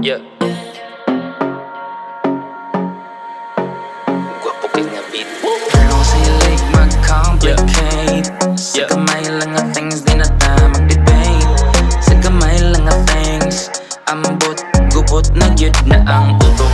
Yeah. Guwapo kay nga beat. Girls, you like mag-complicate Sa Yeah. kamay lang nga things, di na ta mag-debate Sa kamay lang nga things Ambot, gubot na gyud na ang utok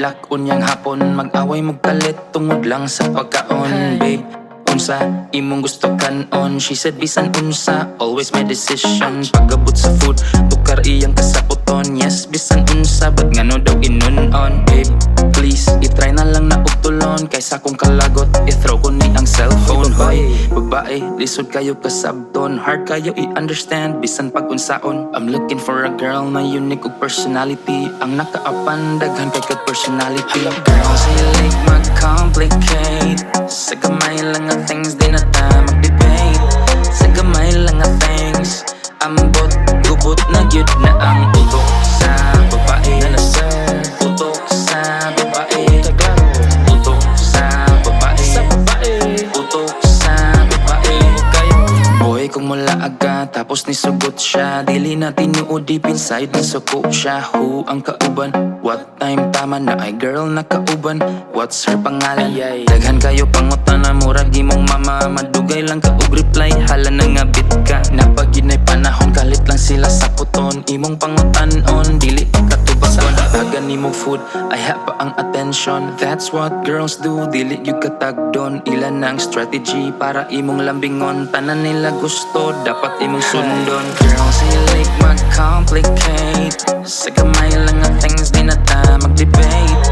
luck unyang hapon. Mag-away mo kalit tungod lang sa pagkaon Babe, unsa imong gusto kanon? She said bisan unsa, always my decision. Pagabot sa food, tukar iyang kasaputon Yes, bisan unsa, but ngano daw inunon? Babe, please, itry na lang na ugtulon Kaysa kung kalagot, i-throw babae, lisod kayo kasabton Hard kayo i-understand, bisan pag unsaon I'm looking for a girl na unique ug personality. Ang nakaapan, kay kag personality. Girls, you like mag-complicate. Sa gamay lang ang things, tapos nisugot siya Dili na tinuod deep inside na suko siya Who ang kauban? What time tama na ay girl na kauban? What's her pangalan? Ay, ay. Daghan kayo pangutan na murag imong mama Madugay lang ka og reply hala na nga bit ka Napaginay panahon kalit lang sila sa puton Imong pangutan on dili food. Ay ha pa ang attention. That's what girls do. Dili gyud katagdon Ilan na ang strategy para imong lambingon? Tanan nila gusto. Dapat imong sundon. Girls like mag-complicate. Sa gamay lang nga things di na ta mag-debate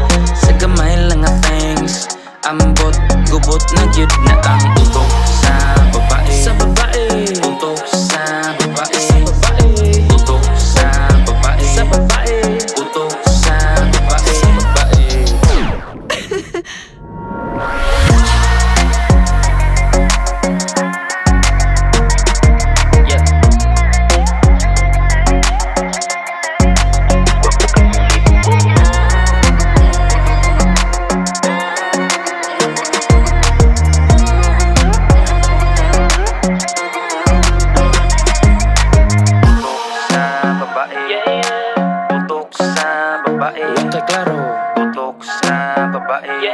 Utok sa babae.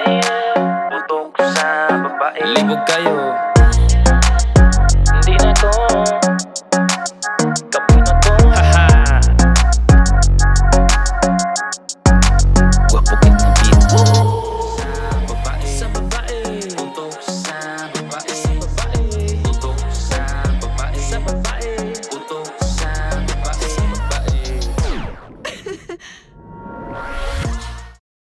Utok sa babae Libog kayo.